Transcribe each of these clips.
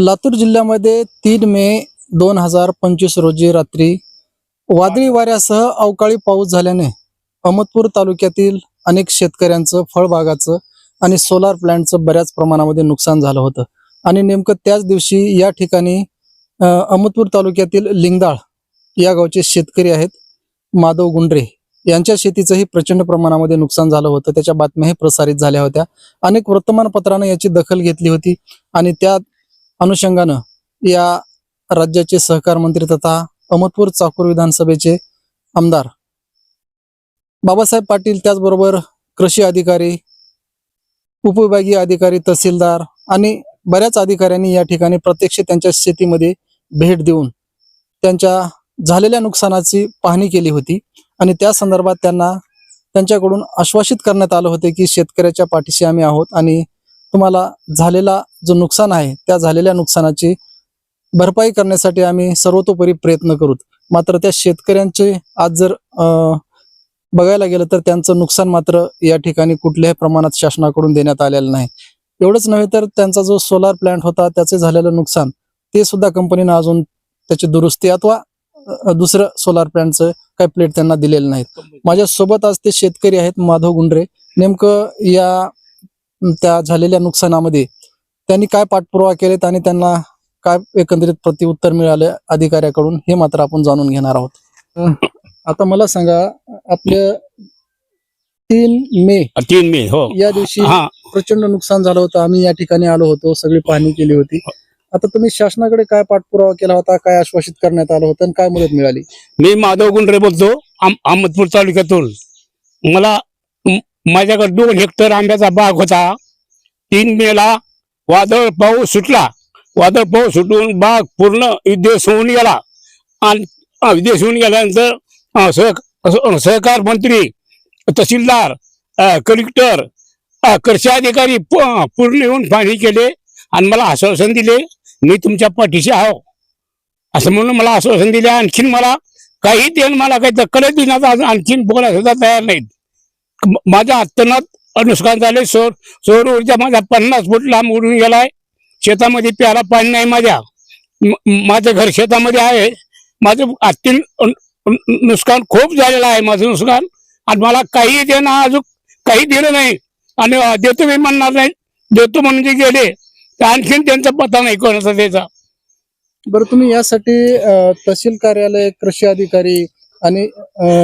लातूर जिल्ह्यामध्ये तीन मे दोन हजार पंचवीस रोजी रात्री वादळी वाऱ्यासह अवकाळी पाऊस झाल्याने अहमदपूर तालुक्यातील अनेक शेतकऱ्यांचं फळबागाचं आणि सोलार प्लॅन्टचं बऱ्याच प्रमाणामध्ये नुकसान झालं होतं. आणि नेमकं त्याच दिवशी या ठिकाणी अहमदपूर तालुक्यातील लिंगदाळ या गावचे शेतकरी आहेत माधव गुंडरे. यांच्या शेतीचंही प्रचंड प्रमाणामध्ये नुकसान झालं होतं. त्याच्या बातम्याही प्रसारित झाल्या होत्या. अनेक वर्तमानपत्रानं याची दखल घेतली होती आणि त्या अनुषंगानं या राज्याचे सहकार मंत्री तथा अहमदपूर चाकूर विधानसभेचे आमदार. बाबासाहेब पाटील त्याचबरोबर कृषी अधिकारी उपविभागीय अधिकारी तहसीलदार आणि बऱ्याच अधिकाऱ्यांनी या ठिकाणी प्रत्यक्ष त्यांच्या शेतीमध्ये भेट देऊन त्यांच्या झालेल्या नुकसानाची पाहणी केली होती आणि त्या संदर्भात त्यांना त्यांच्याकडून आश्वासित करण्यात आलं होते की शेतकऱ्याच्या पाठीशी आम्ही आहोत आणि तुम्हाला झालेला जो नुकसान आहे त्या झालेल्या नुकसानाची भरपाई करण्यासाठी आम्ही सर्वतोपरी प्रयत्न करू. मात्र त्या शेतकऱ्यांचे आज जर बघायला गेलं तर त्यांचं नुकसान मात्र या ठिकाणी कुठल्याही प्रमाणात शासनाकडून देण्यात आलेलं नाही. एवढंच नव्हे तर त्यांचा जो सोलार प्लांट होता त्याचे झालेलं नुकसान ते सुद्धा कंपनीनं अजून त्याची दुरुस्ती अथवा दुसरं सोलार प्लांटचं काही प्लेट त्यांना दिलेलं नाहीत. माझ्यासोबत आज ते शेतकरी आहेत माधव गुंडरे. नेमकं या त्या झालेल्या नुकसानामध्ये त्यांनी काय पाठपुरावा केलेत आणि त्यांना काय एकंदरीत प्रत्युत्तर मिळालं अधिकाऱ्याकडून हे मात्र आपण जाणून घेणार आहोत. आता मला सांगा आपल्या तीन मे तीन मे हो. या दिवशी हा. प्रचंड नुकसान झालं होतं आम्ही या ठिकाणी आलो होतो सगळी पाहणी केली होती. आता तुम्ही शासनाकडे काय पाठपुरावा केला होता काय आश्वासित करण्यात आलं होतं आणि काय मदत मिळाली? मी माधव गुंडरे बोलतो अहम- अहमदपूर तालुक्यातून. मला माझ्याकडे दोन हेक्टर आंब्याचा बाग होता. तीन मेला वादळ पाऊस सुटला. वादळ पाऊस सुटून बाग पूर्ण विदेश होऊन गेला. आणि विदेश होऊन गेल्यानंतर सह- सहकार मंत्री तहसीलदार कलेक्टर कृषी अधिकारी पूर्ण येऊन पाहणी केले आणि मला आश्वासन दिले मी तुमच्या पाठीशी आहो. असं म्हणून मला आश्वासन दिले. आणखीन मला काही ते मला काही दखलच देण्यात आज आणखीन बोलायला सुद्धा तयार नाहीत. माझ्या अत्तनात नुकसान झाले. सौर सौर ऊर्जा माझा पन्नास फूट लांब उडून गेलाय. शेतामध्ये प्याला पाणी नाही माझ्या. माझं घर शेतामध्ये आहे. माझं आत्ती नुकसान खूप झालेलं आहे माझं नुकसान आणि मला काही देणं अजून काही दिलं नाही. आणि देतो मी म्हणणार नाही. देतो म्हणून जे गेले तर आणखीन त्यांचा पत्ता नाही कोणाचा त्याचा. बरं तुम्ही यासाठी तहसील कार्यालय कृषी अधिकारी आणि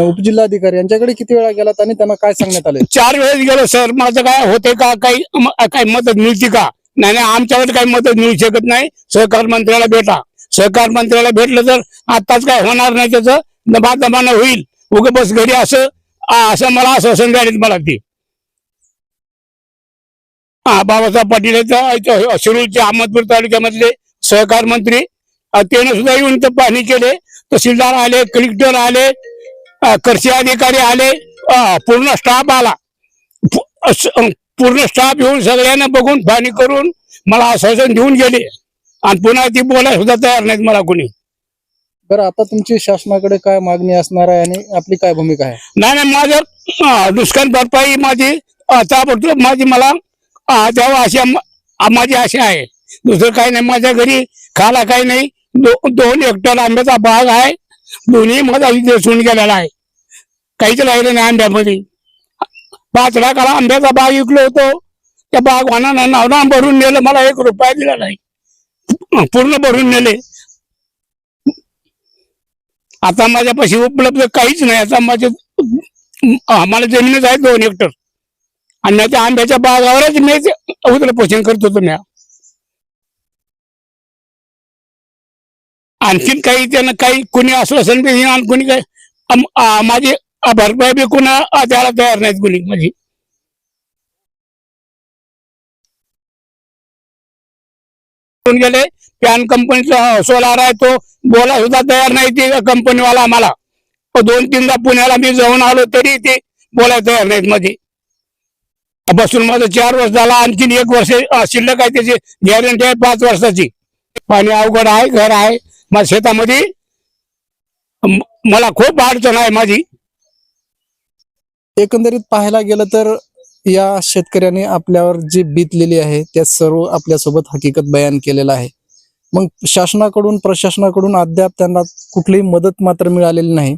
उपजिल्हाधिकारी यांच्याकडे किती वेळा गेलात आणि त्यांना काय सांगण्यात आले चार वेळेस गेलो सर. माझं काय होते का? काही काही मदत मिळते का? नाही नाही आमच्यावर काही मदत मिळू शकत नाही. सहकार मंत्र्याला भेटा. सहकार मंत्र्याला भेटलं तर आताच काय होणार नाही त्याचं? दबा दबानं होईल. उग बस घरी असं असं मला असं द्यायला मला ते. हा बाबासाहेब पाटील आहेत, शिरूरचे अहमदपूर तालुक्यामधले सहकार मंत्री. त्याने सुद्धा येऊन तर पाहणी केले. तहसीलदार आले कलेक्टर आले कृषी अधिकारी आले. पूर्ण स्टाफ आला. पूर्ण स्टाफ येऊन सगळ्यांना बघून पाहणी करून मला आश्वासन देऊन गेले. आणि पुन्हा ती बोलायला सुद्धा तयार नाहीत मला कोणी. बरं आता तुमची शासनाकडे काय मागणी असणार आहे आणि आपली काय भूमिका आहे? नाही नाही माझं नुकसान भरपाई माझी ताबडतोब माझी मला द्यावं अशी माझी आशा आहे. दुसरं काही नाही माझ्या घरी खाला काही नाही. दो- दोन हेक्टर आंब्याचा बाग आहे. दोन्ही माझा विदेश होऊन गेलेला आहे. काहीच राहिलं नाही आंब्यामध्ये. पाच लाखाला आंब्याचा बाग विकलो होतो. त्या बाग वाहनानं नावना भरून नेलं. मला एक रुपया दिला नाही. पूर्ण भरून नेले. आता माझ्यापाशी उपलब्ध काहीच नाही. आता माझे आम्हाला जमीनच आहे दोन हेक्टर आणि त्या आंब्याच्या बागावरच मी उदर पोषण करत होतो मी आणखीन काही त्यानं काही कुणी आश्वासन बी आणि कुणी काय? माझी भरपाई बी कुणा द्यायला तयार नाहीत कुणी माझी. गेले? पॅन कंपनीचा सोलार आहे तो. बोला सुद्धा तयार नाही ते कंपनीवाला आम्हाला. दोन तीनदा पुण्याला मी जाऊन आलो तरी ते बोलायला तयार नाहीत मध्ये बसून माझं चार वर्ष झाला आणखीन एक वर्ष शिल्लक आहे त्याची. गॅरंटी आहे पाच वर्षाची. पाणी अवघड आहे घर आहे. माझ्या शेतामध्ये? मला खूप अडचण आहे माझी. एकंदरीत पाहायला गेलं तर या शेतकऱ्याने आपल्यावर जी बीतलेली आहे त्या सर्व आपल्यासोबत हकीकत बयान केलेलं आहे. मग शासनाकडून प्रशासनाकडून अद्याप त्यांना कुठलीही मदत मात्र मिळालेली नाही.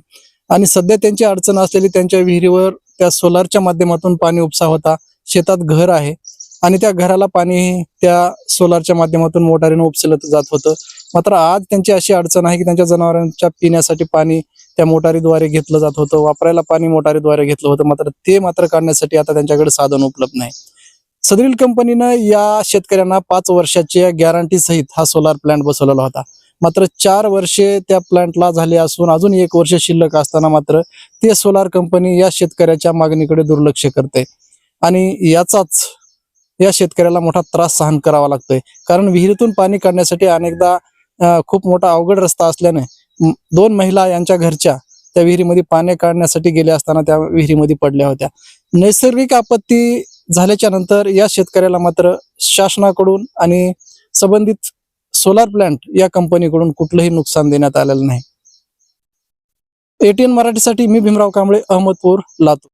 आणि सध्या त्यांची अडचण असलेली त्यांच्या विहिरीवर त्या सोलारच्या माध्यमातून पाणी उपसा होता. शेतात घर आहे. आणि त्या घराला पाणी त्या सोलारच्या माध्यमातून मोटारीनं उपसलं जात होतं. मात्र आज त्यांची अशी अडचण आहे की त्यांच्या जनावरांच्या पिण्यासाठी पाणी त्या मोटारीद्वारे घेतलं जात होतं वापरायला पाणी मोटारीद्वारे घेतलं होतं मात्र ते मात्र काढण्यासाठी आता त्यांच्याकडे साधन उपलब्ध नाही. सदरील कंपनीनं या शेतकऱ्यांना पाच वर्षाच्या गॅरंटी सहित हा सोलार प्लांट बसवलेला होता. मात्र चार वर्षे त्या प्लांटला झाले असून अजून एक वर्ष शिल्लक असताना मात्र ते सोलार कंपनी या शेतकऱ्याच्या मागणीकडे दुर्लक्ष करते आणि याचाच या शेतकऱ्याला मोठा त्रास सहन करावा लागतोय. कारण विहिरीतून पाणी काढण्यासाठी अनेकदा खूप मोठा अवघड रस्ता असल्याने दोन महिला यांच्या घरच्या त्या विहिरीमध्ये पाणी काढण्यासाठी गेल्या असताना त्या विहिरीमध्ये पडल्या होत्या. नैसर्गिक आपत्ती झाल्याच्यानंतर या शेतकऱ्याला मात्र शासनाकडून आणि संबंधित सोलार प्लांट या कंपनीकडून कुठलंही नुकसान देण्यात आलेलं नाही. एटीएन मराठीसाठी मी भीमराव कांबळे अहमदपूर लातूर.